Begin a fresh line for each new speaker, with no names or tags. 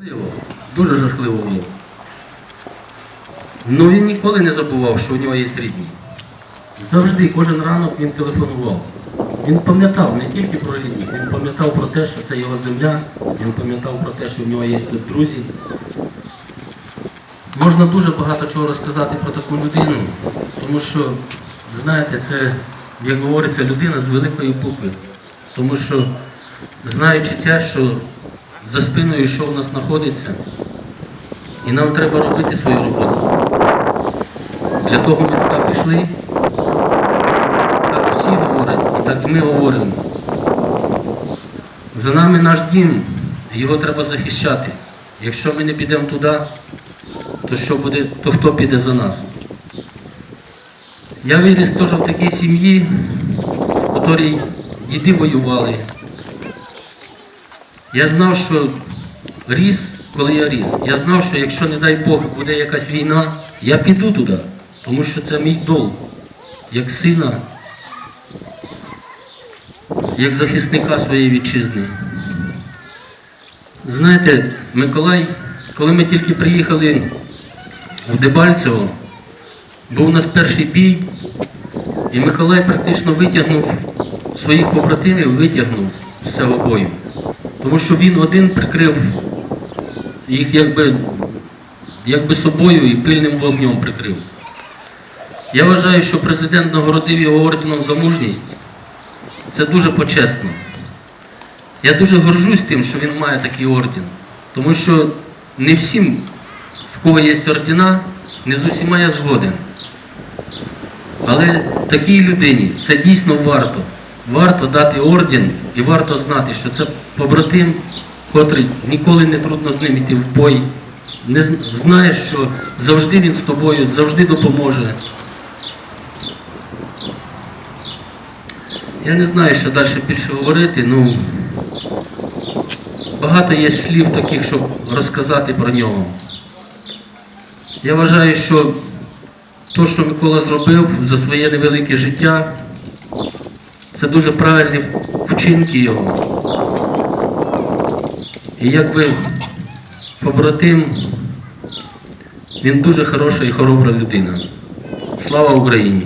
Жахливо, дуже жахливо було. Ну він ніколи не забував, що у нього є рідні. Завжди, кожен ранок він телефонував. Він пам'ятав не тільки про рідних, він пам'ятав про те, що це його земля, він пам'ятав про те, що в нього є тут друзі. Можна дуже багато чого розказати про таку людину, тому що, знаєте, це, як говориться, людина з великої букви. Тому що, знаючи те, що за спиною що в нас знаходиться, і нам треба робити свою роботу. Для того ми туди пішли, так всі говорять, і так ми говоримо. За нами наш дім, його треба захищати. Якщо ми не підемо туди, то що буде, то хто піде за нас? Я виріс теж в такій сім'ї, в якій діди воювали. Я знав, що ріс, коли я ріс, я знав, що якщо, не дай Бог, буде якась війна, я піду туди, тому що це мій долг, як сина, як захисника своєї вітчизни. Знаєте, Миколай, коли ми тільки приїхали в Дебальцево, був у нас перший бій, і Миколай практично витягнув своїх побратимів, витягнув з цього бою. Тому що він один прикрив їх якби, якби собою і пильним вогнем прикрив. Я вважаю, що президент нагородив його орденом за мужність. Це дуже почесно. Я дуже горжусь тим, що він має такий орден. Тому що не всім, в кого є ордена, не з усіма я згоден. Але такій людині це дійсно варто. Варто дати орден і варто знати, що це побратим, котрий ніколи не трудно з ним йти в бой. Не знаєш, що завжди він з тобою, завжди допоможе. Я не знаю, що далі більше говорити, ну багато є слів таких, щоб розказати про нього. Я вважаю, що те, що Микола зробив за своє невелике життя, це дуже правильні вчинки його. І якби побратим, він дуже хороша і хоробра людина. Слава Україні!